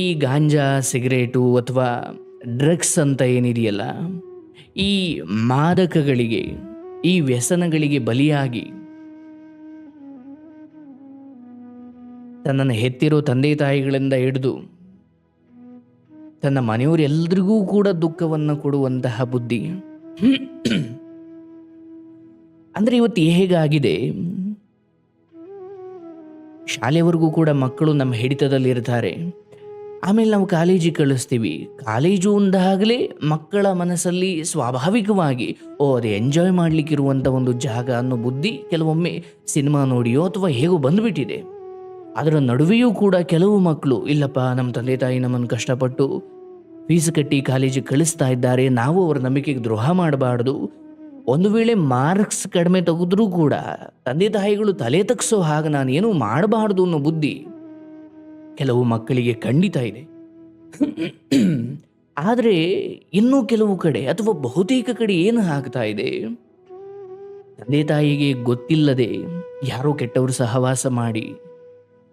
ಈ ಗಾಂಜಾ, ಸಿಗರೇಟು ಅಥವಾ ಡ್ರಗ್ಸ್ ಅಂತ ಏನಿದೆಯಲ್ಲ, ಈ ಮಾದಕಗಳಿಗೆ, ಈ ವ್ಯಸನಗಳಿಗೆ ಬಲಿಯಾಗಿ ತನ್ನನ್ನು ಹೆತ್ತಿರೋ ತಂದೆ ತಾಯಿಗಳಿಂದ ಹಿಡಿದು ತನ್ನ ಮನೆಯವರೆಲ್ಲರಿಗೂ ಕೂಡ ದುಃಖವನ್ನು ಕೊಡುವಂತಹ ಬುದ್ಧಿ. ಅಂದರೆ ಇವತ್ತು ಹೇಗಾಗಿದೆ? ಶಾಲೆವರೆಗೂ ಕೂಡ ಮಕ್ಕಳು ನಮ್ಮ ಹಿಡಿತದಲ್ಲಿ ಇರ್ತಾರೆ ಆಮೇಲೆ ನಾವು ಕಾಲೇಜಿಗೆ ಕಳಿಸ್ತೀವಿ. ಕಾಲೇಜು ಅಂದಾಗಲೇ ಮಕ್ಕಳ ಮನಸ್ಸಲ್ಲಿ ಸ್ವಾಭಾವಿಕವಾಗಿ, ಓ, ಅದು ಎಂಜಾಯ್ ಮಾಡಲಿಕ್ಕಿರುವಂಥ ಒಂದು ಜಾಗ ಅನ್ನೋ ಬುದ್ಧಿ ಕೆಲವೊಮ್ಮೆ ಸಿನಿಮಾ ನೋಡಿಯೋ ಅಥವಾ ಹೇಗೋ ಬಂದುಬಿಟ್ಟಿದೆ. ಅದರ ನಡುವೆಯೂ ಕೂಡ ಕೆಲವು ಮಕ್ಕಳು, ಇಲ್ಲಪ್ಪ, ನಮ್ಮ ತಂದೆ ತಾಯಿ ನಮ್ಮನ್ನು ಕಷ್ಟಪಟ್ಟು ಫೀಸ್ ಕಟ್ಟಿ ಕಾಲೇಜಿಗೆ ಕಳಿಸ್ತಾ ಇದ್ದಾರೆ, ನಾವು ಅವರ ನಂಬಿಕೆಗೆ ದ್ರೋಹ ಮಾಡಬಾರ್ದು. ಒಂದು ವೇಳೆ ಮಾರ್ಕ್ಸ್ ಕಡಿಮೆ ತೆಗೆದ್ರೂ ಕೂಡ ತಂದೆ ತಾಯಿಗಳು ತಲೆ ತಗ್ಸೋ ಹಾಗೆ ನಾನೇನು ಮಾಡಬಾರ್ದು ಅನ್ನೋ ಬುದ್ಧಿ ಕೆಲವು ಮಕ್ಕಳಿಗೆ ಖಂಡಿತ ಇದೆ. ಆದರೆ ಇನ್ನೂ ಕೆಲವು ಕಡೆ ಅಥವಾ ಬಹುತೇಕ ಕಡೆ ಏನು ಆಗ್ತಾ ಇದೆ? ತಂದೆ ತಾಯಿಗೆ ಗೊತ್ತಿಲ್ಲದೆ ಯಾರೋ ಕೆಟ್ಟವರು ಸಹವಾಸ ಮಾಡಿ,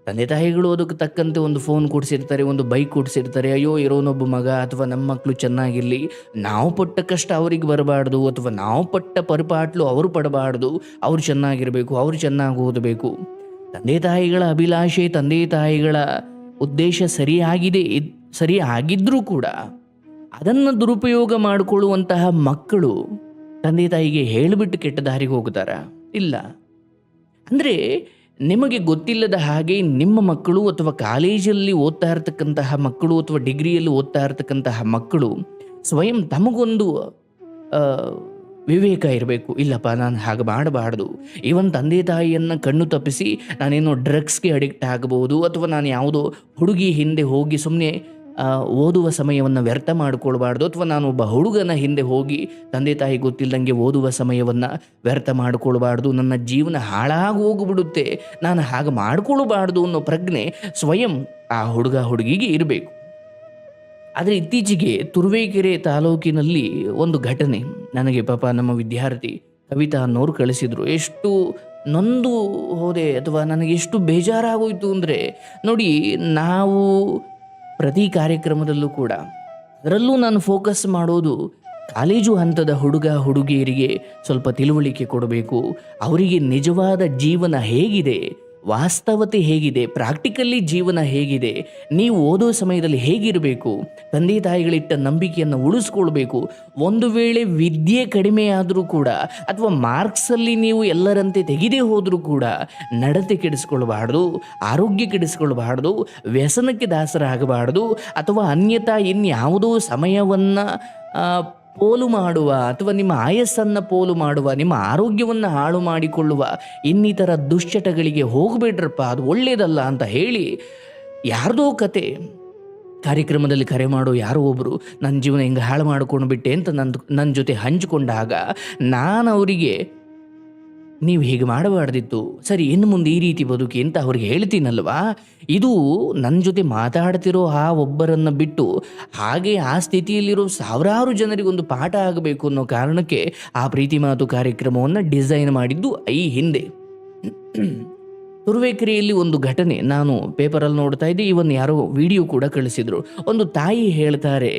ತಂದೆ ತಾಯಿಗಳು ಅದಕ್ಕೆ ತಕ್ಕಂತೆ ಒಂದು ಫೋನ್ ಕೊಡಿಸಿರ್ತಾರೆ, ಒಂದು ಬೈಕ್ ಕೊಡಿಸಿರ್ತಾರೆ, ಅಯ್ಯೋ, ಇರೋನೊಬ್ಬ ಮಗ ಅಥವಾ ನಮ್ಮ ಮಕ್ಕಳು ಚೆನ್ನಾಗಿರಲಿ, ನಾವು ಪಟ್ಟ ಕಷ್ಟ ಅವ್ರಿಗೆ ಬರಬಾರ್ದು ಅಥವಾ ನಾವು ಪಟ್ಟ ಪರಿಪಾಟ್ಲು ಅವರು ಪಡಬಾರ್ದು, ಅವ್ರು ಚೆನ್ನಾಗಿರಬೇಕು, ಅವ್ರು ಚೆನ್ನಾಗಿ ಓದಬೇಕು. ತಂದೆ ತಾಯಿಗಳ ಅಭಿಲಾಷೆ, ತಂದೆ ತಾಯಿಗಳ ಉದ್ದೇಶ ಸರಿಯಾಗಿದೆ ಸರಿ ಆಗಿದ್ರೂ ಕೂಡ ಅದನ್ನು ದುರುಪಯೋಗ ಮಾಡಿಕೊಳ್ಳುವಂತಹ ಮಕ್ಕಳು ತಂದೆ ತಾಯಿಗೆ ಹೇಳಿಬಿಟ್ಟು ಕೆಟ್ಟ ದಾರಿಗೆ ಹೋಗ್ತಾರ ಇಲ್ಲ. ಅಂದರೆ ನಿಮಗೆ ಗೊತ್ತಿಲ್ಲದ ಹಾಗೆ ನಿಮ್ಮ ಮಕ್ಕಳು ಅಥವಾ ಕಾಲೇಜಲ್ಲಿ ಓದ್ತಾ ಇರ್ತಕ್ಕಂತಹ ಮಕ್ಕಳು ಅಥವಾ ಡಿಗ್ರಿಯಲ್ಲಿ ಓದ್ತಾ ಇರ್ತಕ್ಕಂತಹ ಮಕ್ಕಳು ಸ್ವಯಂ ತಮಗೊಂದು ವಿವೇಕ ಇರಬೇಕು. ಇಲ್ಲಪ್ಪ, ನಾನು ಹಾಗೆ ಮಾಡಬಾರ್ದು. ಈವನ್ ತಂದೆ ತಾಯಿಯನ್ನು ಕಣ್ಣು ತಪ್ಪಿಸಿ ನಾನೇನೋ ಡ್ರಗ್ಸ್ಗೆ ಅಡಿಕ್ಟ್ ಆಗಬಹುದು ಅಥವಾ ನಾನು ಯಾವುದೋ ಹುಡುಗಿ ಹಿಂದೆ ಹೋಗಿ ಸುಮ್ಮನೆ ಓದುವ ಸಮಯವನ್ನು ವ್ಯರ್ಥ ಮಾಡಿಕೊಳ್ಬಾರ್ದು ಅಥವಾ ನಾನು ಒಬ್ಬ ಹುಡುಗನ ಹಿಂದೆ ಹೋಗಿ ತಂದೆ ತಾಯಿ ಗೊತ್ತಿಲ್ಲದಂಗೆ ಓದುವ ಸಮಯವನ್ನು ವ್ಯರ್ಥ ಮಾಡಿಕೊಳ್ಬಾರ್ದು. ನನ್ನ ಜೀವನ ಹಾಳಾಗಿ ಹೋಗಿಬಿಡುತ್ತೆ. ನಾನು ಹಾಗೆ ಮಾಡಿಕೊಳ್ಬಾರ್ದು ಅನ್ನೋ ಪ್ರಜ್ಞೆ ಸ್ವಯಂ ಆ ಹುಡುಗ ಹುಡುಗಿಗೆ ಇರಬೇಕು. ಆದರೆ ಇತ್ತೀಚೆಗೆ ತುರುವೇಕೆರೆ ತಾಲೂಕಿನಲ್ಲಿ ಒಂದು ಘಟನೆ. ನನಗೆ ಪಾಪ ನಮ್ಮ ವಿದ್ಯಾರ್ಥಿ ಕವಿತಾ ಅನ್ನೋರು ಕಳಿಸಿದರು. ಎಷ್ಟು ನೊಂದು ಹೋದೆ ಅಥವಾ ನನಗೆ ಎಷ್ಟು ಬೇಜಾರಾಗೋಯಿತು ಅಂದರೆ, ನೋಡಿ ನಾವು ಪ್ರತಿ ಕಾರ್ಯಕ್ರಮದಲ್ಲೂ ಕೂಡ ಅದರಲ್ಲೂ ನಾನು ಫೋಕಸ್ ಮಾಡೋದು ಕಾಲೇಜು ಹಂತದ ಹುಡುಗ ಹುಡುಗಿಯರಿಗೆ ಸ್ವಲ್ಪ ತಿಳುವಳಿಕೆ ಕೊಡಬೇಕು. ಅವರಿಗೆ ನಿಜವಾದ ಜೀವನ ಹೇಗಿದೆ? ವಾಸ್ತವತೆ ಹೇಗಿದೆ ಪ್ರಾಕ್ಟಿಕಲ್ಲಿ ಜೀವನ ಹೇಗಿದೆ, ನೀವು ಓದೋ ಸಮಯದಲ್ಲಿ ಹೇಗಿರಬೇಕು, ತಂದೆ ತಾಯಿಗಳಿಟ್ಟ ನಂಬಿಕೆಯನ್ನು ಉಳಿಸ್ಕೊಳ್ಬೇಕು, ಒಂದು ವೇಳೆ ವಿದ್ಯೆ ಕಡಿಮೆ ಆದರೂ ಕೂಡ, ಅಥವಾ ಮಾರ್ಕ್ಸಲ್ಲಿ ನೀವು ಎಲ್ಲರಂತೆ ತೆಗೆದೇ ಹೋದರೂ ಕೂಡ, ನಡತೆ ಕೆಡಿಸ್ಕೊಳ್ಬಾರ್ದು, ಆರೋಗ್ಯ ಕೆಡಿಸ್ಕೊಳ್ಬಾರ್ದು, ವ್ಯಸನಕ್ಕೆ ದಾಸರಾಗಬಾರ್ದು, ಅಥವಾ ಅನ್ಯತಾ ಇನ್ಯಾವುದೋ ಸಮಯವನ್ನು ಪೋಲು ಮಾಡುವ ಅಥವಾ ನಿಮ್ಮ ಆಯಸ್ಸನ್ನು ಪೋಲು ಮಾಡುವ, ನಿಮ್ಮ ಆರೋಗ್ಯವನ್ನು ಹಾಳು ಮಾಡಿಕೊಳ್ಳುವ, ಇನ್ನಿತರ ದುಶ್ಚಟಗಳಿಗೆ ಹೋಗಬೇಡ್ರಪ್ಪ, ಅದು ಒಳ್ಳೆಯದಲ್ಲ ಅಂತ ಹೇಳಿ ಯಾರ್ದೋ ಕತೆ ಕಾರ್ಯಕ್ರಮದಲ್ಲಿ ಕರೆ ಮಾಡೋ ಯಾರೋ ಒಬ್ಬರು ನನ್ನ ಜೀವನ ಹಿಂಗೆ ಹಾಳು ಮಾಡ್ಕೊಂಡು ಬಿಟ್ಟೆ ಅಂತ ನನ್ನ ನನ್ನ ಜೊತೆ ಹಂಚಿಕೊಂಡಾಗ ನಾನು ಅವರಿಗೆ ನೀವು ಹೀಗೆ ಮಾಡಬಾರ್ದಿತ್ತು. ಸರಿ, ಇನ್ನು ಮುಂದೆ ಈ ರೀತಿ ಬದುಕಿ ಅಂತ ಅವ್ರಿಗೆ ಹೇಳ್ತೀನಲ್ವಾ? ಇದು ನನ್ನ ಜೊತೆ ಮಾತಾಡ್ತಿರೋ ಆ ಒಬ್ಬರನ್ನು ಬಿಟ್ಟು ಹಾಗೆ ಆ ಸ್ಥಿತಿಯಲ್ಲಿರೋ ಸಾವಿರಾರು ಜನರಿಗೆ ಒಂದು ಪಾಠ ಆಗಬೇಕು ಅನ್ನೋ ಕಾರಣಕ್ಕೆ ಆ ಪ್ರೀತಿ ಮಾತು ಕಾರ್ಯಕ್ರಮವನ್ನು ಡಿಸೈನ್ ಮಾಡಿದ್ದು ಐ ಹಿಂದೆ. ತುರುವೇಕೆರೆಯಲ್ಲಿ ಒಂದು ಘಟನೆ ನಾನು ಪೇಪರಲ್ಲಿ ನೋಡ್ತಾ ಇದ್ದೆ ಇವನ್ ಯಾರೋ ವಿಡಿಯೋ ಕೂಡ ಕಳಿಸಿದ್ರು. ಒಂದು ತಾಯಿ ಹೇಳ್ತಾರೆ,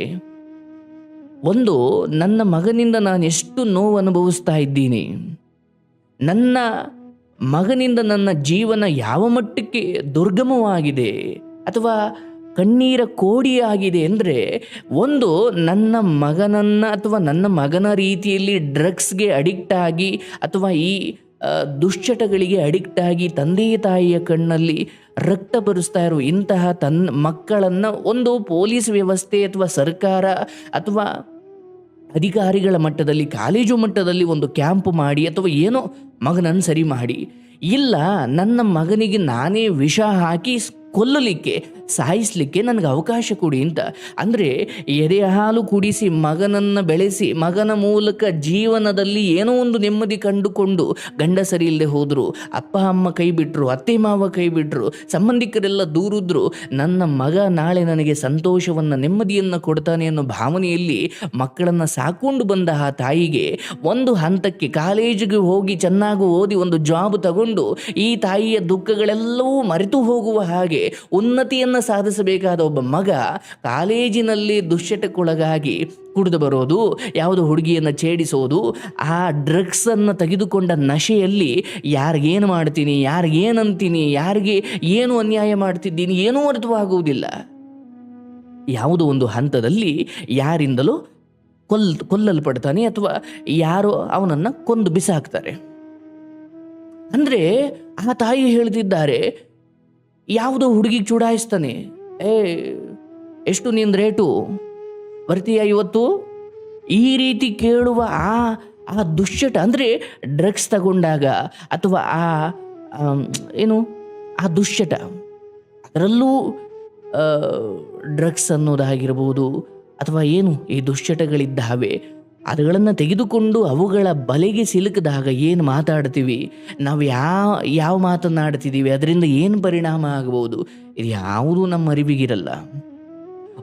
ಒಂದು ನನ್ನ ಮಗನಿಂದ ನಾನು ಎಷ್ಟು ನೋವು ಅನುಭವಿಸ್ತಾ ಇದ್ದೀನಿ. ನನ್ನ ಮಗನಿಂದ ನನ್ನ ಜೀವನ ಯಾವ ಮಟ್ಟಕ್ಕೆ ದುರ್ಗಮವಾಗಿದೆ ಅಥವಾ ಕಣ್ಣೀರ ಕೋಡಿಯಾಗಿದೆ ಅಂದರೆ ಒಂದು ನನ್ನ ಮಗನನ್ನು ಅಥವಾ ನನ್ನ ಮಗನ ರೀತಿಯಲ್ಲಿ ಡ್ರಗ್ಸ್ಗೆ ಅಡಿಕ್ಟ್ ಆಗಿ ಅಥವಾ ಈ ದುಶ್ಚಟಗಳಿಗೆ ಅಡಿಕ್ಟ್ ಆಗಿ ತಂದೆ ತಾಯಿಯ ಕಣ್ಣಲ್ಲಿ ರಕ್ತ ಬರಿಸ್ತಾ ಇರೋ ಇಂತಹ ತನ್ನ ಮಕ್ಕಳನ್ನು ಒಂದು ಪೊಲೀಸ್ ವ್ಯವಸ್ಥೆ ಅಥವಾ ಸರ್ಕಾರ ಅಥವಾ ಅಧಿಕಾರಿಗಳ ಮಟ್ಟದಲ್ಲಿ, ಕಾಲೇಜು ಮಟ್ಟದಲ್ಲಿ ಒಂದು ಕ್ಯಾಂಪ್ ಮಾಡಿ ಅಥವಾ ಏನೋ ಮಗನನ್ನು ಸರಿ ಮಾಡಿ. ಇಲ್ಲ ನನ್ನ ಮಗನಿಗೆ ನಾನೇ ವಿಷ ಹಾಕಿ ಕೊಲ್ಲಲಿಕ್ಕೆ ಸಾಯಿಸಲಿಕ್ಕೆ ನನಗೆ ಅವಕಾಶ ಕೊಡಿ ಅಂತ. ಅಂದರೆ ಎದೆ ಹಾಲು ಕುಡಿಸಿ, ಮಗನನ್ನು ಬೆಳೆಸಿ, ಮಗನ ಮೂಲಕ ಜೀವನದಲ್ಲಿ ಏನೋ ಒಂದು ನೆಮ್ಮದಿ ಕಂಡುಕೊಂಡು ಗಂಡ ಸರಿ ಇಲ್ಲದೆ ಹೋದರು, ಅಪ್ಪ, ಅಮ್ಮ ಕೈ ಬಿಟ್ಟರು ಅತ್ತೆ, ಮಾವ ಕೈ ಬಿಟ್ಟರು ಸಂಬಂಧಿಕರೆಲ್ಲ ದೂರಿದ್ರು, ನನ್ನ ಮಗ ನಾಳೆ ನನಗೆ ಸಂತೋಷವನ್ನು, ನೆಮ್ಮದಿಯನ್ನು ಕೊಡ್ತಾನೆ ಅನ್ನೋ ಭಾವನೆಯಲ್ಲಿ ಮಕ್ಕಳನ್ನು ಸಾಕೊಂಡು ಬಂದ ಆ ತಾಯಿಗೆ ಒಂದು ಹಂತಕ್ಕೆ ಕಾಲೇಜಿಗೆ ಹೋಗಿ ಚೆನ್ನಾಗಿ ಓದಿ ಒಂದು ಜಾಬ್ ತಗೊಂಡು ಈ ತಾಯಿಯ ದುಃಖಗಳೆಲ್ಲವೂ ಮರೆತು ಹೋಗುವ ಹಾಗೆ ಜೀವನಕ್ಕೆ ಉನ್ನತಿಯನ್ನು ಸಾಧಿಸಬೇಕಾದ ಒಬ್ಬ ಮಗ ಕಾಲೇಜಿನಲ್ಲಿ ದುಶ್ಚಟಕ್ಕೊಳಗಾಗಿ ಕುಡಿದು ಬರೋದು, ಯಾವುದೋ ಹುಡುಗಿಯನ್ನು ಛೇಡಿಸೋದು, ಆ ಡ್ರಗ್ಸನ್ನು ತೆಗೆದುಕೊಂಡ ನಶೆಯಲ್ಲಿ ಯಾರಿಗೇನು ಮಾಡ್ತೀನಿ, ಯಾರಿಗೇನಂತೀನಿ, ಯಾರಿಗೆ ಏನು ಅನ್ಯಾಯ ಮಾಡ್ತಿದ್ದೀನಿ, ಏನೂ ಅರ್ಥವಾಗುವುದಿಲ್ಲ. ಯಾವುದೋ ಒಂದು ಹಂತದಲ್ಲಿ ಯಾರಿಂದಲೂ ಕೊಲ್, ಕೊಲ್ಲಲ್ಪಡ್ತಾನೆ ಅಥವಾ ಯಾರೋ ಅವನನ್ನು ಕೊಂದು ಬಿಸಾಕ್ತಾರೆ. ಅಂದರೆ ಆ ತಾಯಿ ಹೇಳ್ತಿದ್ದಾರೆ ಯಾವುದೋ ಹುಡುಗಿಗೆ ಚೂಡಾಯಿಸ್ತಾನೆ. ಏ, ಎಷ್ಟು ನಿನ್ನ ರೇಟು? ಬರ್ತೀಯಾ ಇವತ್ತು? ಈ ರೀತಿ ಕೇಳುವ ಆ ಆ ದುಶ್ಚಟ, ಅಂದರೆ ಡ್ರಗ್ಸ್ ತಗೊಂಡಾಗ ಅಥವಾ ಆ ಏನು, ಆ ದುಶ್ಚಟ. ಅದರಲ್ಲೂ ಡ್ರಗ್ಸ್ ಅನ್ನೋದಾಗಿರ್ಬೋದು ಅಥವಾ ಏನು ಈ ದುಶ್ಚಟಗಳಿದ್ದಾವೆ. ಅವುಗಳನ್ನು ತೆಗೆದುಕೊಂಡು ಅವುಗಳ ಬಲೆಗೆ ಸಿಲುಕಿದಾಗ ಏನು ಮಾತಾಡ್ತೀವಿ? ನಾವು ಯಾವ ಯಾವ ಮಾತನ್ನಾಡ್ತಿದ್ದೀವಿ? ಅದರಿಂದ ಏನು ಪರಿಣಾಮ ಆಗಬಹುದು? ಇದು ಯಾವುದೂ ನಮ್ಮ ಅರಿವಿಗಿರಲ್ಲ.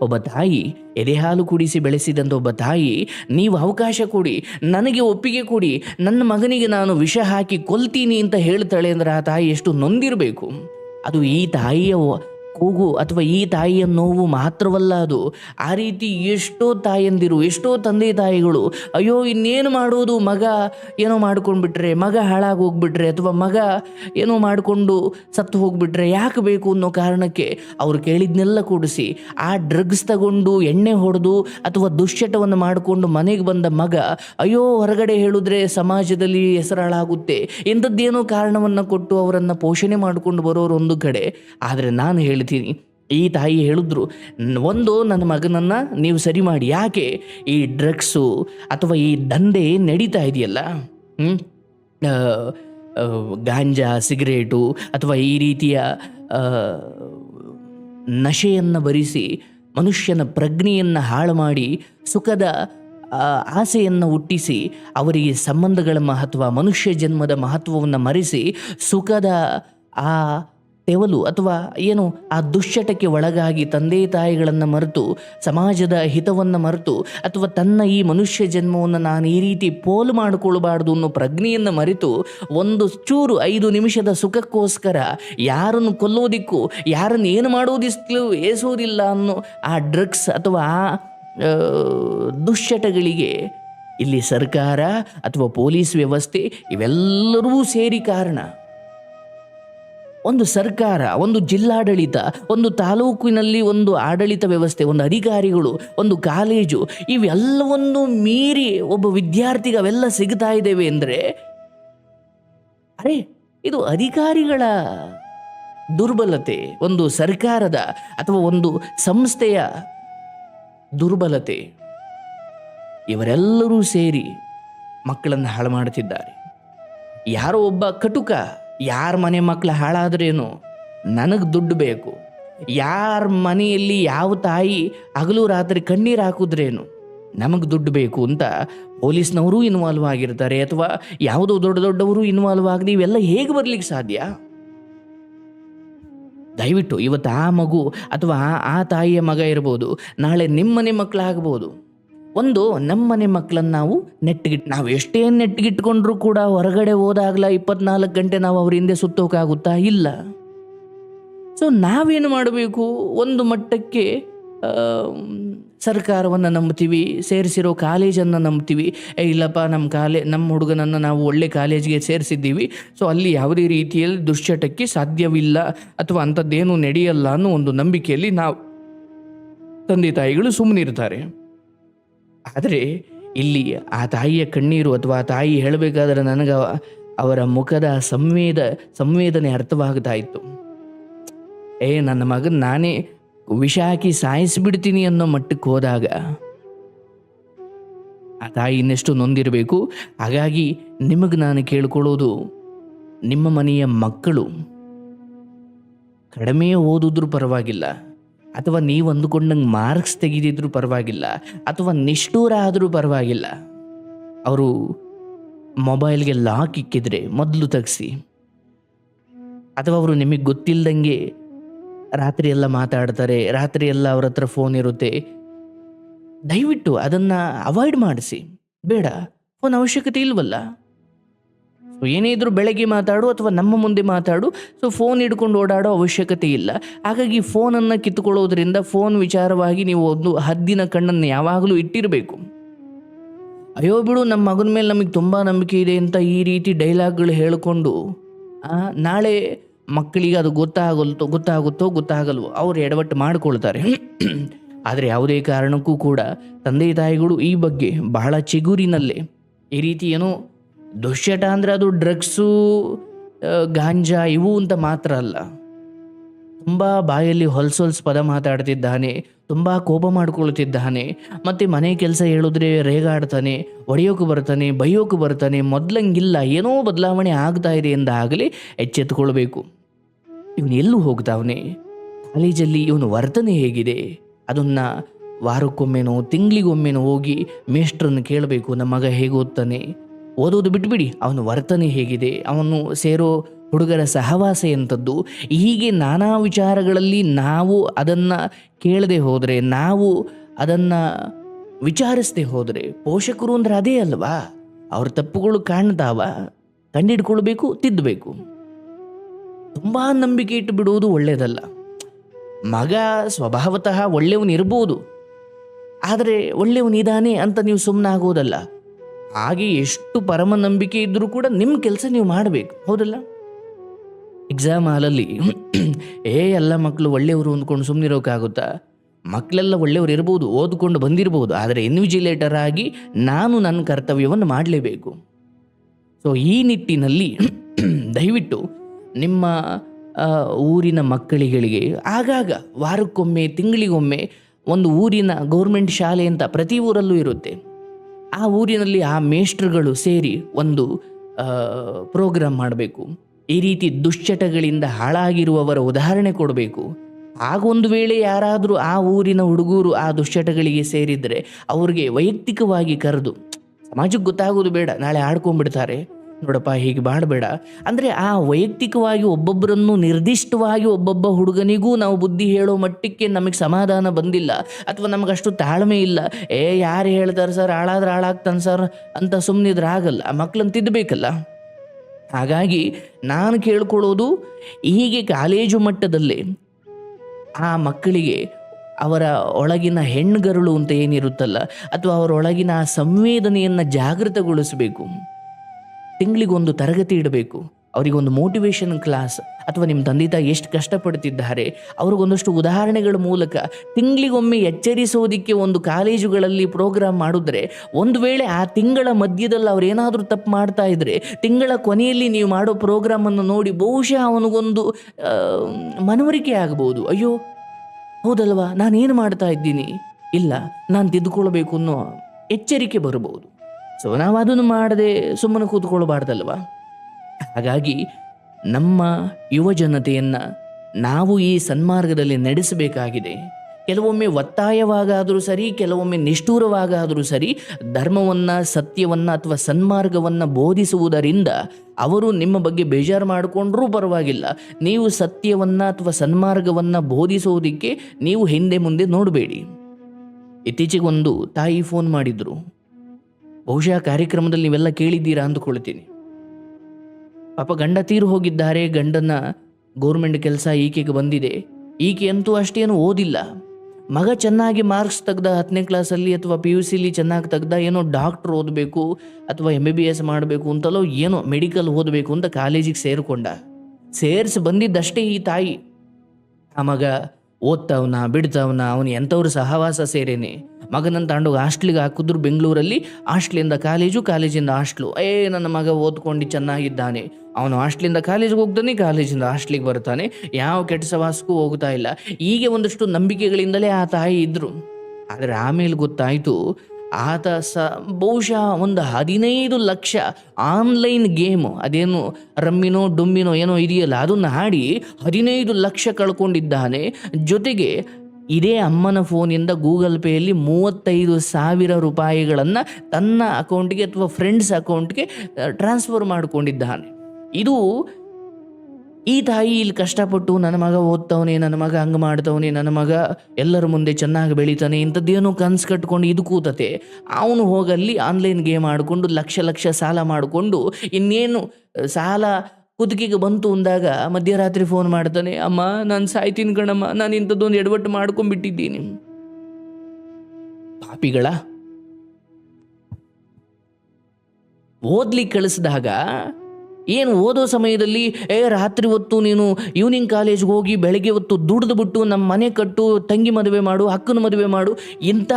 ಒಬ್ಬ ತಾಯಿ ಎದೆಹಾಲು ಕುಡಿಸಿ ಬೆಳೆಸಿದಂಥ ಒಬ್ಬ ತಾಯಿ, ನೀವು ಅವಕಾಶ ಕೊಡಿ, ನನಗೆ ಒಪ್ಪಿಗೆ ಕೊಡಿ, ನನ್ನ ಮಗನಿಗೆ ನಾನು ವಿಷ ಹಾಕಿ ಕೊಲ್ತೀನಿ ಅಂತ ಹೇಳ್ತಾಳೆ ಅಂದರೆ ಆ ತಾಯಿ ಎಷ್ಟು ನೊಂದಿರಬೇಕು. ಅದು ಈ ತಾಯಿಯ ಕೂಗು ಅಥವಾ ಈ ತಾಯಿಯ ನೋವು ಮಾತ್ರವಲ್ಲ ಅದು. ಆ ರೀತಿ ಎಷ್ಟೋ ತಾಯಂದಿರು, ಎಷ್ಟೋ ತಂದೆ ತಾಯಿಗಳು, ಅಯ್ಯೋ, ಇನ್ನೇನು ಮಾಡೋದು ಮಗ ಏನೋ ಮಾಡ್ಕೊಂಡ್ಬಿಟ್ರೆ, ಮಗ ಹಾಳಾಗಿ ಹೋಗ್ಬಿಟ್ರೆ ಅಥವಾ ಮಗ ಏನೋ ಮಾಡಿಕೊಂಡು ಸತ್ತು ಹೋಗ್ಬಿಟ್ರೆ ಯಾಕೆ ಬೇಕು ಅನ್ನೋ ಕಾರಣಕ್ಕೆ ಅವರು ಕೇಳಿದ್ನೆಲ್ಲ ಕೂಡಿಸಿ. ಆ ಡ್ರಗ್ಸ್ ತಗೊಂಡು, ಎಣ್ಣೆ ಹೊಡೆದು ಅಥವಾ ದುಶ್ಚಟವನ್ನು ಮಾಡಿಕೊಂಡು ಮನೆಗೆ ಬಂದ ಮಗ, ಅಯ್ಯೋ, ಹೊರಗಡೆ ಹೇಳಿದ್ರೆ ಸಮಾಜದಲ್ಲಿ ಹೆಸರಾಳಾಗುತ್ತೆ. ಇಂಥದ್ದೇನೋ ಕಾರಣವನ್ನು ಕೊಟ್ಟು ಅವರನ್ನು ಪೋಷಣೆ ಮಾಡಿಕೊಂಡು ಬರೋರು ಒಂದು ಕಡೆ. ಆದರೆ ನಾನು ಹೇಳ್ತೀನಿ. ಈ ತಾಯಿ ಹೇಳಿದ್ರು, ಒಂದು, ನನ್ನ ಮಗನನ್ನು ನೀವು ಸರಿ ಮಾಡಿ. ಯಾಕೆ? ಈ ಡ್ರಗ್ಸು ಅಥವಾ ಈ ದಂಧೆ ನಡೀತಾ ಇದೆಯಲ್ಲ? ಗಾಂಜಾ, ಸಿಗರೇಟು ಅಥವಾ ಈ ರೀತಿಯ ನಶೆಯನ್ನು ಭರಿಸಿ ಮನುಷ್ಯನ ಪ್ರಜ್ಞೆಯನ್ನು ಹಾಳು ಮಾಡಿ, ಸುಖದ ಆಸೆಯನ್ನು ಹುಟ್ಟಿಸಿ, ಅವರಿಗೆ ಸಂಬಂಧಗಳ ಮಹತ್ವ, ಮನುಷ್ಯ ಜನ್ಮದ ಮಹತ್ವವನ್ನು ಮರೆಸಿ, ಸುಖದ ಆ ತೆವಲು ಅಥವಾ ಏನು ಆ ದುಶ್ಚಟಕ್ಕೆ ಒಳಗಾಗಿ ತಂದೆ ತಾಯಿಗಳನ್ನು ಮರೆತು ಸಮಾಜದ ಹಿತವನ್ನು ಮರೆತು ಅಥವಾ ತನ್ನ ಈ ಮನುಷ್ಯ ಜನ್ಮವನ್ನು ನಾನು ಈ ರೀತಿ ಪೋಲು ಮಾಡಿಕೊಳ್ಬಾರ್ದು ಅನ್ನೋ ಪ್ರಜ್ಞೆಯನ್ನು ಮರೆತು ಒಂದು ಚೂರು ಐದು ನಿಮಿಷದ ಸುಖಕ್ಕೋಸ್ಕರ ಯಾರನ್ನು ಕೊಲ್ಲೋದಿಕ್ಕೂ ಯಾರನ್ನು ಏನು ಮಾಡೋದಿಸ್ಲೂ ಏಸೋದಿಲ್ಲ ಅನ್ನೋ ಆ ಡ್ರಗ್ಸ್ ಅಥವಾ ಆ, ದುಶ್ಚಟಗಳಿಗೆ ಇಲ್ಲಿ ಸರ್ಕಾರ ಅಥವಾ ಪೊಲೀಸ್ ವ್ಯವಸ್ಥೆ ಇವೆಲ್ಲರೂ ಸೇರಿ ಕಾರಣ. ಒಂದು ಸರ್ಕಾರ, ಒಂದು ಜಿಲ್ಲಾಡಳಿತ, ಒಂದು ತಾಲೂಕಿನಲ್ಲಿ ಒಂದು ಆಡಳಿತ ವ್ಯವಸ್ಥೆ, ಒಂದು ಅಧಿಕಾರಿಗಳು, ಒಂದು ಕಾಲೇಜು, ಇವೆಲ್ಲವನ್ನು ಮೀರಿ ಒಬ್ಬ ವಿದ್ಯಾರ್ಥಿಗೆ ಅವೆಲ್ಲ ಸಿಗ್ತಾ ಇದ್ದೇವೆ ಅಂದರೆ, ಅರೆ, ಇದು ಅಧಿಕಾರಿಗಳ ದುರ್ಬಲತೆ, ಒಂದು ಸರ್ಕಾರದ ಅಥವಾ ಒಂದು ಸಂಸ್ಥೆಯ ದುರ್ಬಲತೆ. ಇವರೆಲ್ಲರೂ ಸೇರಿ ಮಕ್ಕಳನ್ನು ಹಾಳು ಮಾಡುತ್ತಿದ್ದಾರೆ ಯಾರೋ ಒಬ್ಬ ಕಟುಕ ಯಾರ ಮನೆ ಮಕ್ಕಳು ಹಾಳಾದ್ರೇನು ನನಗೆ ದುಡ್ಡು ಬೇಕು. ಯಾರ ಮನೆಯಲ್ಲಿ ಯಾವ ತಾಯಿ ಹಗಲು ರಾತ್ರಿ ಕಣ್ಣೀರು ಹಾಕಿದ್ರೇನು ನಮಗೆ ದುಡ್ಡು ಬೇಕು ಅಂತ ಪೊಲೀಸ್ನವರು ಇನ್ವಾಲ್ವ್ ಆಗಿರ್ತಾರೆ ಅಥವಾ ಯಾವುದೋ ದೊಡ್ಡ ದೊಡ್ಡವರು ಇನ್ವಾಲ್ವ್ ಆಗದೆ ಇವೆಲ್ಲ ಹೇಗೆ ಬರ್ಲಿಕ್ಕೆ ಸಾಧ್ಯ? ದಯವಿಟ್ಟು ಇವತ್ತು ಆ ಮಗು ಅಥವಾ ಆ- ತಾಯಿಯ ಮಗ ಇರ್ಬೋದು, ನಾಳೆ ನಿಮ್ಮನೆ ಮಕ್ಕಳಾಗ್ಬೋದು ಒಂದು ನಮ್ಮನೆ ಮಕ್ಕಳನ್ನು ನಾವು ನೆಟ್ಟಿಗಿಟ್, ನಾವು ಎಷ್ಟೇ ನೆಟ್ಟಿಗಿಟ್ಕೊಂಡ್ರೂ ಕೂಡ ಹೊರಗಡೆ ಹೋದಾಗಲ ಇಪ್ಪತ್ನಾಲ್ಕು ಗಂಟೆ ನಾವು ಅವ್ರ ಹಿಂದೆ ಸುತ್ತೋಕಾಗುತ್ತಾ ಇಲ್ಲ. ಸೊ ನಾವೇನು ಮಾಡಬೇಕು? ಒಂದು ಮಟ್ಟಕ್ಕೆ ಸರ್ಕಾರವನ್ನು ನಂಬ್ತೀವಿ, ಸೇರಿಸಿರೋ ಕಾಲೇಜನ್ನು ನಂಬ್ತೀವಿ. ಏ, ಇಲ್ಲಪ್ಪ ನಮ್ಮ ಕಾಲೇ ನಮ್ಮ ಹುಡುಗನನ್ನು ನಾವು ಒಳ್ಳೆ ಕಾಲೇಜ್ಗೆ ಸೇರಿಸಿದ್ದೀವಿ. ಸೊ ಅಲ್ಲಿ ಯಾವುದೇ ರೀತಿಯಲ್ಲಿ ದುಶ್ಚಟಕ್ಕೆ ಸಾಧ್ಯವಿಲ್ಲ ಅಥವಾ ಅಂಥದ್ದೇನು ನಡೆಯಲ್ಲ ಅನ್ನೋ ಒಂದು ನಂಬಿಕೆಯಲ್ಲಿ ನಾವು ತಂದೆ ತಾಯಿಗಳು ಸುಮ್ಮನಿರ್ತಾರೆ ಆದರೆ ಇಲ್ಲಿ ಆ ತಾಯಿಯ ಕಣ್ಣೀರು ಅಥವಾ ಆ ತಾಯಿ ಹೇಳಬೇಕಾದ್ರೆ ನನಗೆ ಅವರ ಮುಖದ ಸಂವೇದ, ಸಂವೇದನೆ ಅರ್ಥವಾಗ್ತಾ ಇತ್ತು ಏ, ನನ್ನ ಮಗನ, ನಾನೇ ವಿಷ ಹಾಕಿ ಸಾಯಿಸಿಬಿಡ್ತೀನಿ ಅನ್ನೋ ಮಟ್ಟಕ್ಕೆ ಹೋದಾಗ ಆ ತಾಯಿ ಇನ್ನೆಷ್ಟು ನೊಂದಿರಬೇಕು? ಹಾಗಾಗಿ ನಿಮಗೆ ನಾನು ಕೇಳ್ಕೊಳ್ಳೋದು, ನಿಮ್ಮ ಮನೆಯ ಮಕ್ಕಳು ಕಡಿಮೆ ಓದಿದ್ರೂ ಪರವಾಗಿಲ್ಲ. ಅಥವಾ ನೀವು ಅಂದುಕೊಂಡಂಗೆ ಮಾರ್ಕ್ಸ್ ತೆಗೆದಿದ್ರೂ ಪರವಾಗಿಲ್ಲ, ಅಥವಾ ನಿಷ್ಠೂರ ಆದರೂ ಪರವಾಗಿಲ್ಲ. ಅವರು ಮೊಬೈಲ್ಗೆ ಲಾಕ್ ಇಕ್ಕಿದ್ರೆ ಮೊದಲು ತೆಗೆಸಿ. ಅಥವಾ ಅವರು ನಿಮಗೆ ಗೊತ್ತಿಲ್ಲದಂಗೆ ರಾತ್ರಿ ಎಲ್ಲ ಮಾತಾಡ್ತಾರೆ, ರಾತ್ರಿ ಎಲ್ಲ ಅವ್ರ ಹತ್ರ ಫೋನ್ ಇರುತ್ತೆ. ದಯವಿಟ್ಟು ಅದನ್ನು ಅವಾಯ್ಡ್ ಮಾಡಿಸಿ. ಬೇಡ ಫೋನ್ ಅವಶ್ಯಕತೆ ಇಲ್ವಲ್ಲ? ಸೊ ಏನೇ ಇದ್ರೂ ಬೆಳಗ್ಗೆ ಮಾತಾಡು ಅಥವಾ ನಮ್ಮ ಮುಂದೆ ಮಾತಾಡು. ಸೊ ಫೋನ್ ಹಿಡ್ಕೊಂಡು ಓಡಾಡೋ ಅವಶ್ಯಕತೆ ಇಲ್ಲ. ಹಾಗಾಗಿ ಫೋನನ್ನು ಕಿತ್ತುಕೊಳ್ಳೋದ್ರಿಂದ ಫೋನ್ ವಿಚಾರವಾಗಿ ನೀವು ಒಂದು ಹದ್ದಿನ ಕಣ್ಣನ್ನು ಯಾವಾಗಲೂ ಇಟ್ಟಿರಬೇಕು. ಅಯ್ಯೋ ಬಿಡು ನಮ್ಮ ಮಗನ ಮೇಲೆ ನಮಗೆ ತುಂಬ ನಂಬಿಕೆ ಇದೆ ಅಂತ ಈ ರೀತಿ ಡೈಲಾಗ್ಗಳು ಹೇಳಿಕೊಂಡು ನಾಳೆ ಮಕ್ಕಳಿಗೆ ಅದು ಗೊತ್ತಾಗಲ್ತೋ, ಗೊತ್ತಾಗುತ್ತೋ ಗೊತ್ತಾಗಲ್ವೋ ಅವ್ರು ಎಡವಟ್ಟು ಮಾಡಿಕೊಳ್ತಾರೆ. ಆದರೆ ಯಾವುದೇ ಕಾರಣಕ್ಕೂ ಕೂಡ ತಂದೆ ತಾಯಿಗಳು ಈ ಬಗ್ಗೆ ಬಹಳ ಚಿಗುರಿನಲ್ಲೇ. ಈ ರೀತಿ ಏನೋ ದುಶ್ಚಟ ಅಂದರೆ ಅದು ಡ್ರಗ್ಸು ಗಾಂಜಾ ಇವು ಅಂತ ಮಾತ್ರ ಅಲ್ಲ. ತುಂಬ ಬಾಯಲ್ಲಿ ಹೊಲ್ಸೊಲ್ಸ್ ಪದ ಮಾತಾಡ್ತಿದ್ದಾನೆ, ತುಂಬ ಕೋಪ ಮಾಡ್ಕೊಳ್ತಿದ್ದಾನೆ, ಮತ್ತು ಮನೆ ಕೆಲಸ ಹೇಳಿದ್ರೆ ರೇಗಾಡ್ತಾನೆ ಒಡೆಯೋಕೆ ಬರ್ತಾನೆ, ಬೈಯೋಕೆ ಬರ್ತಾನೆ, ಮೊದ್ಲಂಗಿಲ್ಲ, ಏನೋ ಬದಲಾವಣೆ ಆಗ್ತಾ ಇದೆ ಎಂದಾಗಲಿ ಎಚ್ಚೆತ್ತುಕೊಳ್ಬೇಕು ಇವನು ಎಲ್ಲೂ ಹೋಗ್ತಾವನೆ? ಕಾಲೇಜಲ್ಲಿ ಇವನು ವರ್ತನೆ ಹೇಗಿದೆ? ಅದನ್ನು ವಾರಕ್ಕೊಮ್ಮೆನೋ, ತಿಂಗಳಿಗೊಮ್ಮೆನೋ ಹೋಗಿ ಮೇಷ್ಟ್ರನ್ನು ಕೇಳಬೇಕು, ನಮ್ಮ ಮಗ ಹೇಗೆ ಓದ್ತಾನೆ? ಓದೋದು ಬಿಟ್ಬಿಡಿ. ಅವನ ವರ್ತನೆ ಹೇಗಿದೆ, ಅವನು ಸೇರೋ ಹುಡುಗರ ಸಹವಾಸ ಎಂಥದ್ದು. ಹೀಗೆ ನಾನಾ ವಿಚಾರಗಳಲ್ಲಿ ನಾವು ಅದನ್ನು ಕೇಳದೆ ಹೋದರೆ, ನಾವು ಅದನ್ನು ವಿಚಾರಿಸದೆ ಹೋದರೆ ಪೋಷಕರು ಅಂದ್ರೆ ಅದೇ ಅಲ್ವಾ? ಅವ್ರ ತಪ್ಪುಗಳು ಕಾಣ್ತಾವ ಕಂಡಿಡ್ಕೊಳ್ಬೇಕು ತಿದ್ದಬೇಕು ತುಂಬ ನಂಬಿಕೆ ಇಟ್ಟು ಬಿಡುವುದು ಒಳ್ಳೆಯದಲ್ಲ ಮಗ ಸ್ವಭಾವತಃ ಒಳ್ಳೆಯವನಿರ್ಬೋದು. ಆದರೆ ಒಳ್ಳೆಯವನಿದ್ದಾನೆ ಅಂತ ನೀವು ಸುಮ್ಮನೆ ಆಗೋದಲ್ಲ ಹಾಗೆ ಎಷ್ಟು ಪರಮ ನಂಬಿಕೆ ಇದ್ದರೂ ಕೂಡ ನಿಮ್ಮ ಕೆಲಸ ನೀವು ಮಾಡಬೇಕು. ಹೌದಲ್ಲ? ಎಕ್ಸಾಮ್ ಹಾಲಲ್ಲಿ ಏ ಎಲ್ಲ ಮಕ್ಕಳು ಒಳ್ಳೆಯವರು ಅಂದ್ಕೊಂಡು ಸುಮ್ಮನಿರೋಕ್ಕಾಗುತ್ತಾ ಮಕ್ಕಳೆಲ್ಲ ಒಳ್ಳೆಯವರು ಇರ್ಬೋದು, ಓದ್ಕೊಂಡು ಬಂದಿರ್ಬೋದು, ಆದರೆ ಇನ್ವಿಜಿಲೇಟರ್ ಆಗಿ ನಾನು ನನ್ನ ಕರ್ತವ್ಯವನ್ನು ಮಾಡಲೇಬೇಕು. ಸೊ ಈ ನಿಟ್ಟಿನಲ್ಲಿ ದಯವಿಟ್ಟು ನಿಮ್ಮ ಊರಿನ ಮಕ್ಕಳಿಗಳಿಗೆ ಆಗಾಗ ವಾರಕ್ಕೊಮ್ಮೆ, ತಿಂಗಳಿಗೊಮ್ಮೆ ಒಂದು ಊರಿನ ಗೌರ್ಮೆಂಟ್ ಶಾಲೆ ಅಂತ ಪ್ರತಿ ಊರಲ್ಲೂ ಇರುತ್ತೆ. ಆ ಊರಿನಲ್ಲಿ ಆ ಮೇಷ್ಟ್ರುಗಳು ಸೇರಿ ಒಂದು ಪ್ರೋಗ್ರಾಮ್ ಮಾಡಬೇಕು. ಈ ರೀತಿ ದುಶ್ಚಟಗಳಿಂದ ಹಾಳಾಗಿರುವವರ ಉದಾಹರಣೆ ಕೊಡಬೇಕು. ಆಗೊಂದು ವೇಳೆ ಯಾರಾದರೂ ಆ ಊರಿನ ಹುಡುಗರು ಆ ದುಶ್ಚಟಗಳಿಗೆ ಸೇರಿದರೆ ಅವ್ರಿಗೆ ವೈಯಕ್ತಿಕವಾಗಿ ಕರೆದು, ಸಮಾಜಕ್ಕೆ ಗೊತ್ತಾಗೋದು ಬೇಡ, ನಾಳೆ ಆಡ್ಕೊಂಡ್ಬಿಡ್ತಾರೆ. ನೋಡಪ್ಪ, ಹೀಗೆ ಮಾಡಬೇಡ. ಅಂದರೆ ಆ ವೈಯಕ್ತಿಕವಾಗಿ ಒಬ್ಬೊಬ್ಬರನ್ನು ನಿರ್ದಿಷ್ಟವಾಗಿ ಒಬ್ಬೊಬ್ಬ ಹುಡುಗನಿಗೂ ನಾವು ಬುದ್ಧಿ ಹೇಳೋ ಮಟ್ಟಕ್ಕೆ ನಮಗೆ ಸಮಾಧಾನ ಬಂದಿಲ್ಲ ಅಥವಾ ನಮಗಷ್ಟು ತಾಳ್ಮೆ ಇಲ್ಲ. ಏ, ಯಾರು ಹೇಳ್ತಾರೆ ಸರ್, ಹಾಳಾದ್ರೆ ಹಾಳಾಗ್ತಾನೆ ಸರ್ ಅಂತ ಸುಮ್ಮನಿದ್ರೆ ಆಗಲ್ಲ. ಆ ಮಕ್ಕಳನ್ನ ತಿದ್ದಬೇಕಲ್ಲ ಹಾಗಾಗಿ ನಾನು ಕೇಳ್ಕೊಳ್ಳೋದು, ಹೀಗೆ ಕಾಲೇಜು ಮಟ್ಟದಲ್ಲಿ ಆ ಮಕ್ಕಳಿಗೆ ಅವರ ಒಳಗಿನ ಹೆಣ್ಣುಗರುಳು ಅಂತ ಏನಿರುತ್ತಲ್ಲ, ಅಥವಾ ಅವರೊಳಗಿನ ಆ ಸಂವೇದನೆಯನ್ನು ಜಾಗೃತಗೊಳಿಸಬೇಕು. ತಿಂಗಳಿಗೊಂದು ತರಗತಿ ಇಡಬೇಕು. ಅವರಿಗೊಂದು ಮೋಟಿವೇಶನ್ ಕ್ಲಾಸ್ ಅಥವಾ ನಿಮ್ಮ ತಂದೆ ತಾಯಿ ಎಷ್ಟು ಕಷ್ಟಪಡ್ತಿದ್ದಾರೆ, ಅವ್ರಿಗೊಂದಷ್ಟು ಉದಾಹರಣೆಗಳ ಮೂಲಕ ತಿಂಗಳಿಗೊಮ್ಮೆ ಎಚ್ಚರಿಸೋದಕ್ಕೆ ಒಂದು ಕಾಲೇಜುಗಳಲ್ಲಿ ಪ್ರೋಗ್ರಾಮ್ ಮಾಡಿದ್ರೆ, ಒಂದು ವೇಳೆ ಆ ತಿಂಗಳ ಮಧ್ಯದಲ್ಲಿ ಅವ್ರು ಏನಾದರೂ ತಪ್ಪು ಮಾಡ್ತಾ ಇದ್ದರೆ ತಿಂಗಳ ಕೊನೆಯಲ್ಲಿ ನೀವು ಮಾಡೋ ಪ್ರೋಗ್ರಾಮನ್ನು ನೋಡಿ ಬಹುಶಃ ಅವನಿಗೊಂದು ಮನವರಿಕೆ ಆಗ್ಬೋದು. ಅಯ್ಯೋ, ಹೌದಲ್ವಾ? ನಾನೇನು ಮಾಡ್ತಾ ಇದ್ದೀನಿ? ಇಲ್ಲ, ನಾನು ತಿದ್ದುಕೊಳ್ಬೇಕು ಅನ್ನೋ ಎಚ್ಚರಿಕೆ ಬರಬಹುದು ಸೊ ನಾವು ಅದನ್ನು ಮಾಡದೆ ಸುಮ್ಮನೆ ಕೂತ್ಕೊಳ್ಬಾರ್ದಲ್ವ ಹಾಗಾಗಿ ನಮ್ಮ ಯುವ ಜನತೆಯನ್ನು ನಾವು ಈ ಸನ್ಮಾರ್ಗದಲ್ಲಿ ನಡೆಸಬೇಕಾಗಿದೆ. ಕೆಲವೊಮ್ಮೆ ಒತ್ತಾಯವಾಗಾದರೂ ಸರಿ, ಕೆಲವೊಮ್ಮೆ ನಿಷ್ಠೂರವಾಗಾದರೂ ಸರಿ, ಧರ್ಮವನ್ನು, ಸತ್ಯವನ್ನು ಅಥವಾ ಸನ್ಮಾರ್ಗವನ್ನು ಬೋಧಿಸುವುದರಿಂದ ಅವರು ನಿಮ್ಮ ಬಗ್ಗೆ ಬೇಜಾರು ಮಾಡಿಕೊಂಡ್ರೂ ಪರವಾಗಿಲ್ಲ. ನೀವು ಸತ್ಯವನ್ನು ಅಥವಾ ಸನ್ಮಾರ್ಗವನ್ನು ಬೋಧಿಸುವುದಕ್ಕೆ ನೀವು ಹಿಂದೆ ಮುಂದೆ ನೋಡಬೇಡಿ. ಇತ್ತೀಚೆಗೊಂದು ತಾಯಿ ಫೋನ್ ಮಾಡಿದ್ರು. ಬಹುಶಃ ಕಾರ್ಯಕ್ರಮದಲ್ಲಿ ನೀವೆಲ್ಲ ಕೇಳಿದ್ದೀರಾ ಅಂದುಕೊಳ್ತೀನಿ ಪಾಪ ಗಂಡ ತೀರು ಹೋಗಿದ್ದಾರೆ, ಗಂಡನ ಗೌರ್ಮೆಂಟ್ ಕೆಲಸ ಈಕೆಗೆ ಬಂದಿದೆ. ಈಕೆ ಅಂತೂ ಅಷ್ಟೇನು ಓದಿಲ್ಲ. ಮಗ ಚೆನ್ನಾಗಿ ಮಾರ್ಕ್ಸ್ ತೆಗ್ದ ಹತ್ತನೇ ಕ್ಲಾಸಲ್ಲಿ ಅಥವಾ ಪಿ ಯು ಸಿಲಿ ಚೆನ್ನಾಗಿ ತೆಗ್ದ ಏನೋ ಡಾಕ್ಟ್ರ್ ಓದಬೇಕು ಅಥವಾ ಎಂ ಬಿ ಬಿ ಎಸ್ ಮಾಡಬೇಕು ಅಂತಲೋ ಏನೋ ಮೆಡಿಕಲ್ ಓದಬೇಕು ಅಂತ ಕಾಲೇಜಿಗೆ ಸೇರಿಕೊಂಡ. ಸೇರಿಸಿ ಬಂದಿದ್ದಷ್ಟೇ ಈ ತಾಯಿ. ಆ ಮಗ ಓದ್ತಾವನ, ಬಿಡ್ತಾವನ, ಅವನು ಎಂಥವ್ರು ಸಹವಾಸ ಸೇರೇನೆ. ಮಗನನ್ನು ತಗೊಂಡೋಗಿ ಹಾಸ್ಟ್ಲಿಗೆ ಹಾಕಿದ್ರು ಬೆಂಗಳೂರಲ್ಲಿ. ಹಾಸ್ಟ್ಲಿಂದ ಕಾಲೇಜು, ಕಾಲೇಜಿಂದ ಹಾಸ್ಟ್ಲು. ಏ, ನನ್ನ ಮಗ ಓದ್ಕೊಂಡು ಚೆನ್ನಾಗಿದ್ದಾನೆ. ಅವನು ಹಾಸ್ಟ್ಲಿಂದ ಕಾಲೇಜಿಗೆ ಹೋಗ್ತಾನೆ, ಕಾಲೇಜಿಂದ ಹಾಸ್ಟ್ಲಿಗೆ ಬರ್ತಾನೆ ಯಾವ ಕೆಟ್ಟ ಸವಾಸಕ್ಕೂ ಹೋಗ್ತಾ ಇಲ್ಲ. ಹೀಗೆ ಒಂದಷ್ಟು ನಂಬಿಕೆಗಳಿಂದಲೇ ಆ ತಾಯಿ ಇದ್ದರು ಆದರೆ ಆಮೇಲೆ ಗೊತ್ತಾಯಿತು ಆತ ಸ ಬಹುಶಃ ಒಂದು ಹದಿನೈದು ಲಕ್ಷ ಆನ್ಲೈನ್ ಗೇಮು, ಅದೇನು ರಮ್ಮಿನೋ ಡುಮ್ಮಿನೋ ಏನೋ ಇದೆಯಲ್ಲ, ಅದನ್ನು ಆಡಿ ಹದಿನೈದು ಲಕ್ಷ ಕಳ್ಕೊಂಡಿದ್ದಾನೆ. ಜೊತೆಗೆ ಇದೇ ಅಮ್ಮನ ಫೋನಿಂದ ಗೂಗಲ್ ಪೇಯಲ್ಲಿ ಮೂವತ್ತೈದು ಸಾವಿರ ರೂಪಾಯಿಗಳನ್ನು ತನ್ನ ಅಕೌಂಟ್ಗೆ ಅಥವಾ ಫ್ರೆಂಡ್ಸ್ ಅಕೌಂಟ್ಗೆ ಟ್ರಾನ್ಸ್ಫರ್ ಮಾಡಿಕೊಂಡಿದ್ದಾನೆ. ಇದು ಈ ತಾಯಿ ಇಲ್ಲಿ ಕಷ್ಟಪಟ್ಟು ನನ್ನ ಮಗ ಓದ್ತವನೆ, ನನ್ನ ಮಗ ಹಂಗೆ ಮಾಡ್ತವನೆ, ನನ್ನ ಮಗ ಎಲ್ಲರ ಮುಂದೆ ಚೆನ್ನಾಗಿ ಬೆಳಿತಾನೆ, ಇಂಥದ್ದೇನೋ ಕನ್ಸ್ ಕಟ್ಕೊಂಡು ಇದು ಕೂತತೆ. ಅವನು ಹೋಗಲ್ಲಿ ಆನ್ಲೈನ್ ಗೇಮ್ ಆಡಿಕೊಂಡು ಲಕ್ಷ ಲಕ್ಷ ಸಾಲ ಮಾಡಿಕೊಂಡು ಇನ್ನೇನು ಸಾಲ ಕುದುಕಿಗೆ ಬಂತು ಅಂದಾಗ ಮಧ್ಯರಾತ್ರಿ ಫೋನ್ ಮಾಡ್ತಾನೆ, ಅಮ್ಮ, ನಾನು ಸಾಯ್ತೀನಿ ಕಣಮ್ಮ, ನಾನು ಇಂಥದ್ದೊಂದು ಎಡವಟ್ಟು ಮಾಡ್ಕೊಂಡ್ಬಿಟ್ಟಿದ್ದೀನಿ. ಪಾಪಿಗಳ, ಓದ್ಲಿಕ್ಕೆ ಕಳಿಸಿದಾಗ ಏನು ಓದೋ ಸಮಯದಲ್ಲಿ, ಏ, ರಾತ್ರಿ ಹೊತ್ತು ನೀನು ಈವ್ನಿಂಗ್ ಕಾಲೇಜ್ಗೆ ಹೋಗಿ ಬೆಳಗ್ಗೆ ಹೊತ್ತು ದುಡ್ದು ಬಿಟ್ಟು ನಮ್ಮ ಮನೆ ಕಟ್ಟು, ತಂಗಿ ಮದುವೆ ಮಾಡು, ಅಕ್ಕನ ಮದುವೆ ಮಾಡು, ಇಂಥ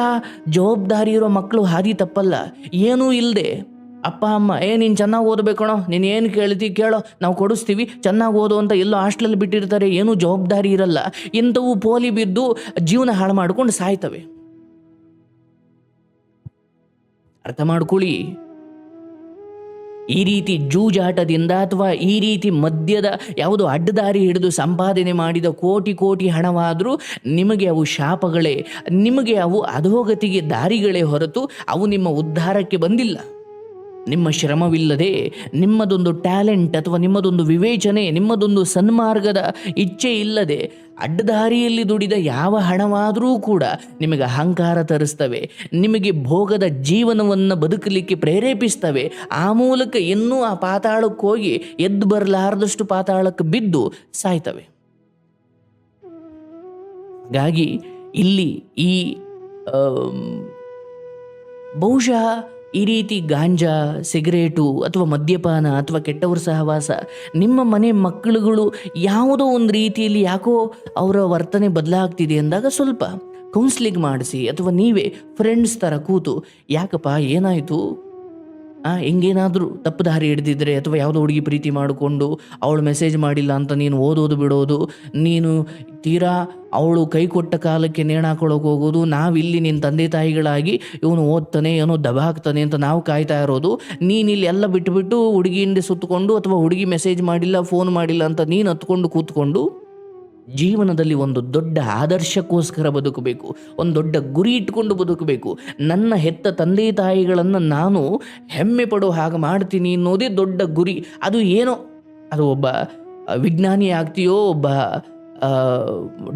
ಜವಾಬ್ದಾರಿ ಇರೋ ಮಕ್ಕಳು ಹಾದಿ ತಪ್ಪಲ್ಲ. ಏನೂ ಇಲ್ಲದೆ ಅಪ್ಪ, ಅಮ್ಮ, ಏ, ನೀನು ಚೆನ್ನಾಗಿ ಓದಬೇಕಣೋ ನೀನು ಏನು ಕೇಳ್ತಿ ಕೇಳೋ, ನಾವು ಕೊಡಿಸ್ತೀವಿ, ಚೆನ್ನಾಗಿ ಓದು ಅಂತ ಎಲ್ಲೋ ಹಾಸ್ಟೆಲ್ ಬಿಟ್ಟಿರ್ತಾರೆ, ಏನೂ ಜವಾಬ್ದಾರಿ ಇರಲ್ಲ. ಇಂಥವು ಪೋಲಿ ಬಿದ್ದು ಜೀವನ ಹಾಳು ಮಾಡ್ಕೊಂಡು ಸಾಯ್ತವೆ. ಅರ್ಥ ಮಾಡ್ಕೊಳ್ಳಿ. ಈ ರೀತಿ ಜೂಜಾಟದಿಂದ ಅಥವಾ ಈ ರೀತಿ ಮದ್ಯದ ಯಾವುದೋ ಅಡ್ಡದಾರಿ ಹಿಡಿದು ಸಂಪಾದನೆ ಮಾಡಿದ ಕೋಟಿ ಕೋಟಿ ಹಣವಾದರೂ ನಿಮಗೆ ಅವು ಶಾಪಗಳೇ, ನಿಮಗೆ ಅವು ಅಧೋಗತಿಗೆ ದಾರಿಗಳೇ ಹೊರತು ಅವು ನಿಮ್ಮ ಉದ್ಧಾರಕ್ಕೆ ಬಂದಿಲ್ಲ. ನಿಮ್ಮ ಶ್ರಮವಿಲ್ಲದೆ, ನಿಮ್ಮದೊಂದು ಟ್ಯಾಲೆಂಟ್ ಅಥವಾ ನಿಮ್ಮದೊಂದು ವಿವೇಚನೆ, ನಿಮ್ಮದೊಂದು ಸನ್ಮಾರ್ಗದ ಇಚ್ಛೆ ಇಲ್ಲದೆ ಅಡ್ಡದಾರಿಯಲ್ಲಿ ದುಡಿದ ಯಾವ ಹಣವಾದರೂ ಕೂಡ ನಿಮಗೆ ಅಹಂಕಾರ ತರಿಸ್ತವೆ, ನಿಮಗೆ ಭೋಗದ ಜೀವನವನ್ನು ಬದುಕಲಿಕ್ಕೆ ಪ್ರೇರೇಪಿಸ್ತವೆ. ಆ ಮೂಲಕ ಇನ್ನೂ ಆ ಪಾತಾಳಕ್ಕೆ ಹೋಗಿ ಎದ್ದು ಬರಲಾರದಷ್ಟು ಪಾತಾಳಕ್ಕೆ ಬಿದ್ದು ಸಾಯ್ತವೆ. ಹಾಗಾಗಿ ಇಲ್ಲಿ ಈ ಬಹುಶಃ ಈ ರೀತಿ ಗಾಂಜಾ, ಸಿಗರೇಟು ಅಥವಾ ಮದ್ಯಪಾನ ಅಥವಾ ಕೆಟ್ಟವರ ಸಹವಾಸ ನಿಮ್ಮ ಮನೆ ಮಕ್ಕಳುಗಳು ಯಾವುದೋ ಒಂದು ರೀತಿಯಲ್ಲಿ ಯಾಕೋ ಅವರ ವರ್ತನೆ ಬದಲಾಗ್ತಿದೆ ಅಂದಾಗ ಸ್ವಲ್ಪ ಕೌನ್ಸ್ಲಿಂಗ್ ಮಾಡಿಸಿ ಅಥವಾ ನೀವೇ ಫ್ರೆಂಡ್ಸ್ ಥರ ಕೂತು, ಯಾಕಪ್ಪ ಏನಾಯಿತು? ಹಿಂಗೇನಾದರೂ ತಪ್ಪು ದಾರಿ ಹಿಡಿದಿದ್ರೆ ಅಥವಾ ಯಾವುದೋ ಹುಡುಗಿ ಪ್ರೀತಿ ಮಾಡಿಕೊಂಡು ಅವಳು ಮೆಸೇಜ್ ಮಾಡಿಲ್ಲ ಅಂತ ನೀನು ಓದೋದು ಬಿಡೋದು, ನೀನು ತೀರಾ ಅವಳು ಕೈ ಕೊಟ್ಟ ಕಾಲಕ್ಕೆ ನೇಣಾಕೊಳ್ಳೋಕೆ ಹೋಗೋದು, ನಾವಿಲ್ಲಿ ನಿನ್ನ ತಂದೆ ತಾಯಿಗಳಾಗಿ ಇವನು ಓದ್ತಾನೆ, ಏನೋ ದಬಾಕ್ತಾನೆ ಅಂತ ನಾವು ಕಾಯ್ತಾ ಇರೋದು, ನೀನು ಇಲ್ಲಿ ಎಲ್ಲ ಬಿಟ್ಟುಬಿಟ್ಟು ಹುಡುಗಿ ಹಿಂದೆ ಸುತ್ತಕೊಂಡು ಅಥವಾ ಹುಡುಗಿ ಮೆಸೇಜ್ ಮಾಡಿಲ್ಲ ಫೋನ್ ಮಾಡಿಲ್ಲ ಅಂತ ನೀನು ಹತ್ಕೊಂಡು ಕೂತ್ಕೊಂಡು ಜೀವನದಲ್ಲಿ ಒಂದು ದೊಡ್ಡ ಆದರ್ಶಕ್ಕೋಸ್ಕರ ಬದುಕಬೇಕು, ಒಂದು ದೊಡ್ಡ ಗುರಿ ಇಟ್ಕೊಂಡು ಬದುಕಬೇಕು. ನನ್ನ ಹೆತ್ತ ತಂದೆ ತಾಯಿಗಳನ್ನು ನಾನು ಹೆಮ್ಮೆ ಪಡೋ ಹಾಗೆ ಮಾಡ್ತೀನಿ ಅನ್ನೋದೇ ದೊಡ್ಡ ಗುರಿ. ಅದು ಏನೋ, ಅದು ಒಬ್ಬ ವಿಜ್ಞಾನಿ ಆಗ್ತೀಯೋ, ಒಬ್ಬ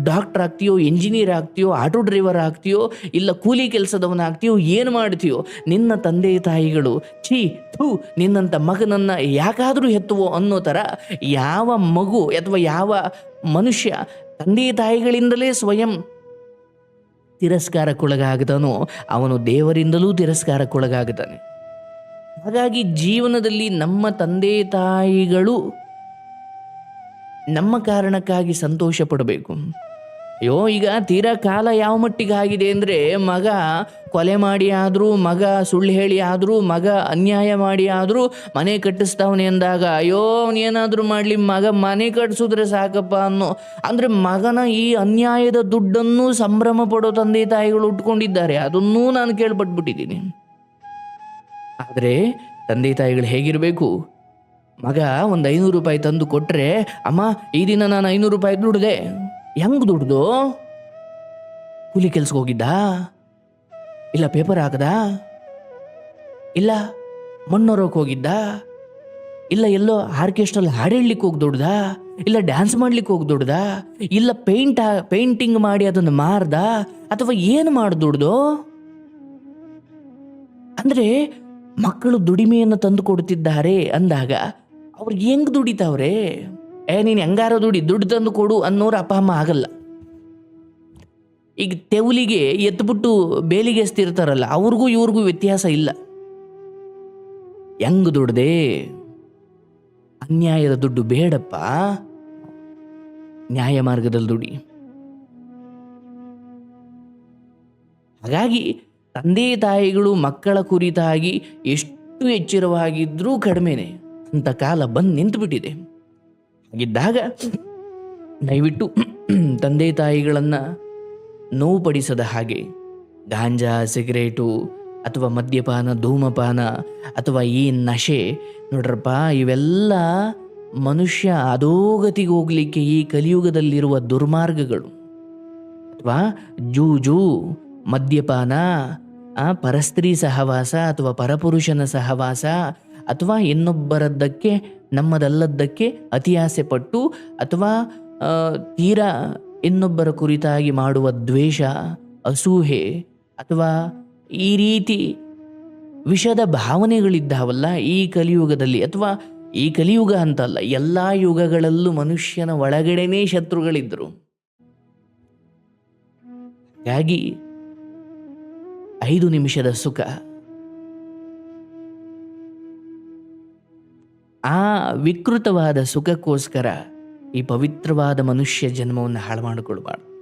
ಡಾಕ್ಟರ್ ಆಗ್ತೀಯೋ ಇಂಜಿನಿಯರ್ ಆಗ್ತೀಯೋ, ಆಟೋ ಡ್ರೈವರ್ ಆಗ್ತೀಯೋ, ಇಲ್ಲ ಕೂಲಿ ಕೆಲಸದವನಾಗ್ತೀಯೋ ಏನು ಮಾಡ್ತೀಯೋ, ನಿನ್ನ ತಂದೆ ತಾಯಿಗಳು, ಛೀ, ಥೂ ನಿನ್ನಂಥ ಮಗನನ್ನು ಯಾಕಾದರೂ ಹೆತ್ತುವೋ ಅನ್ನೋ ಥರ ಯಾವ ಮಗು ಅಥವಾ ಯಾವ ಮನುಷ್ಯ ತಂದೆ ತಾಯಿಗಳಿಂದಲೇ ಸ್ವಯಂ ತಿರಸ್ಕಾರಕ್ಕೊಳಗಾಗದನೋ ಅವನು ದೇವರಿಂದಲೂ ತಿರಸ್ಕಾರಕ್ಕೊಳಗಾಗುತ್ತಾನೆ ಹಾಗಾಗಿ ಜೀವನದಲ್ಲಿ ನಮ್ಮ ತಂದೆ ತಾಯಿಗಳು ನಮ್ಮ ಕಾರಣಕ್ಕಾಗಿ ಸಂತೋಷ ಪಡಬೇಕು ಅಯ್ಯೋ, ಈಗ ತೀರಾ ಕಾಲ ಯಾವ ಮಟ್ಟಿಗೆ ಆಗಿದೆ ಅಂದರೆ ಮಗ ಕೊಲೆ ಮಾಡಿ ಆದರೂ, ಮಗ ಸುಳ್ಳು ಹೇಳಿ ಆದರೂ, ಮಗ ಅನ್ಯಾಯ ಮಾಡಿ ಆದರೂ ಮನೆ ಕಟ್ಟಿಸ್ತಾವನೆ ಅಂದಾಗ, ಅಯ್ಯೋ, ಅವನೇನಾದರೂ ಮಾಡಲಿ, ಮಗ ಮನೆ ಕಟ್ಟಿಸಿದ್ರೆ ಸಾಕಪ್ಪ ಅನ್ನೋ. ಅಂದರೆ ಮಗನ ಈ ಅನ್ಯಾಯದ ದುಡ್ಡನ್ನು ಸಂಭ್ರಮ ಪಡೋ ತಂದೆ ತಾಯಿಗಳು ಉಟ್ಕೊಂಡಿದ್ದಾರೆ. ಅದನ್ನೂ ನಾನು ಕೇಳ್ಪಟ್ಬಿಟ್ಟಿದ್ದೀನಿ. ಆದರೆ ತಂದೆ ತಾಯಿಗಳು ಹೇಗಿರಬೇಕು? ಮಗ ಒಂದು ಐನೂರು ರೂಪಾಯಿ ತಂದು ಕೊಟ್ಟರೆ ಅಮ್ಮ, ಈ ದಿನ ನಾನು ಐನೂರು ರೂಪಾಯಿ ದುಡ್ದೆ. ಹೆಂಗ್ ದುಡ್ದು? ಕೂಲಿ ಕೆಲ್ಸಕ್ಕೆ ಹೋಗಿದ್ದ? ಇಲ್ಲ ಪೇಪರ್ ಹಾಕದ? ಇಲ್ಲ ಮಣ್ಣೊರಕ್ಕೆ ಹೋಗಿದ್ದ? ಇಲ್ಲ ಎಲ್ಲೋ ಆರ್ಕೆಸ್ಟ್ರಲ್ಲಿ ಹಾಡು ಹೇಳಲಿಕ್ಕೆ ಹೋಗಿ ದುಡ್ದ ಇಲ್ಲ ಡ್ಯಾನ್ಸ್ ಮಾಡ್ಲಿಕ್ಕೆ ಹೋಗಿ ದುಡ್ದ ಇಲ್ಲ ಪೇಂಟ್ ಪೇಂಟಿಂಗ್ ಮಾಡಿ ಅದನ್ನು ಮಾರ್ದ? ಅಥವಾ ಏನು ಮಾಡಿ ದುಡ್ದು ಅಂದ್ರೆ ಮಕ್ಕಳು ದುಡಿಮೆಯನ್ನು ತಂದು ಕೊಡುತ್ತಿದ್ದಾರೆ ಅಂದಾಗ ಅವ್ರಿಗೆ ಹೆಂಗ್ ದುಡಿತಾವ್ರೆ? ಏ, ನೀನು ಹೆಂಗಾರ ದುಡಿ, ದುಡ್ಡು ತಂದು ಕೊಡು ಅನ್ನೋರು ಅಪ್ಪ, ಅಮ್ಮ ಆಗಲ್ಲ. ಈಗ ತೆವಲಿಗೆ ಎತ್ಬಿಟ್ಟು ಬೇಲಿಗೆ ಎಸ್ತಿರ್ತಾರಲ್ಲ, ಅವ್ರಿಗೂ ಇವ್ರಿಗೂ ವ್ಯತ್ಯಾಸ ಇಲ್ಲ. ಹೆಂಗ್ ದುಡ್ದೆ? ಅನ್ಯಾಯದ ದುಡ್ಡು ಬೇಡಪ್ಪ. ನ್ಯಾಯ ಮಾರ್ಗದಲ್ಲಿ ದುಡಿ. ಹಾಗಾಗಿ ತಂದೆ ತಾಯಿಗಳು ಮಕ್ಕಳ ಕುರಿತಾಗಿ ಎಷ್ಟು ಎಚ್ಚರವಾಗಿದ್ರೂ ಕಡಿಮೆನೆ. ಅಂತ ಕಾಲ ಬಂದು ನಿಂತುಬಿಟ್ಟಿದೆ. ಹಾಗಿದ್ದಾಗ ದಯವಿಟ್ಟು ತಂದೆ ತಾಯಿಗಳನ್ನು ನೋವುಪಡಿಸದ ಹಾಗೆ ಗಾಂಜಾ, ಸಿಗರೇಟು ಅಥವಾ ಮದ್ಯಪಾನ, ಧೂಮಪಾನ ಅಥವಾ ಈ ನಶೆ ನೋಡ್ರಪ್ಪ, ಇವೆಲ್ಲ ಮನುಷ್ಯ ಅಧೋಗತಿಗೆ ಹೋಗ್ಲಿಕ್ಕೆ ಈ ಕಲಿಯುಗದಲ್ಲಿರುವ ದುರ್ಮಾರ್ಗಗಳು. ಅಥವಾ ಜೂಜು, ಮದ್ಯಪಾನ ಪರಸ್ತ್ರೀ ಸಹವಾಸ ಅಥವಾ ಪರಪುರುಷನ ಸಹವಾಸ ಅಥವಾ ಇನ್ನೊಬ್ಬರದ್ದಕ್ಕೆ, ನಮ್ಮದಲ್ಲದ್ದಕ್ಕೆ ಅತಿ ಆಸೆ ಪಟ್ಟು ಅಥವಾ ತೀರ ತೀರಾ ಇನ್ನೊಬ್ಬರ ಕುರಿತಾಗಿ ಮಾಡುವ ದ್ವೇಷ, ಅಸೂಹೆ ಅಥವಾ ಈ ರೀತಿ ವಿಷದ ಭಾವನೆಗಳಿದ್ದಾವಲ್ಲ ಈ ಕಲಿಯುಗದಲ್ಲಿ ಅಥವಾ ಈ ಕಲಿಯುಗ ಅಂತಲ್ಲ, ಎಲ್ಲ ಯುಗಗಳಲ್ಲೂ ಮನುಷ್ಯನ ಒಳಗಡೆನೇ ಶತ್ರುಗಳಿದ್ದರು ಹಾಗಾಗಿ, ಐದು ನಿಮಿಷದ ಸುಖ. ಆ ವಿಕೃತವಾದ ಸುಖಕ್ಕೋಸ್ಕರ ಈ ಪವಿತ್ರವಾದ ಮನುಷ್ಯ ಜನ್ಮವನ್ನು ಹಾಳು ಮಾಡಿಕೊಳ್ಬಾರ್ದು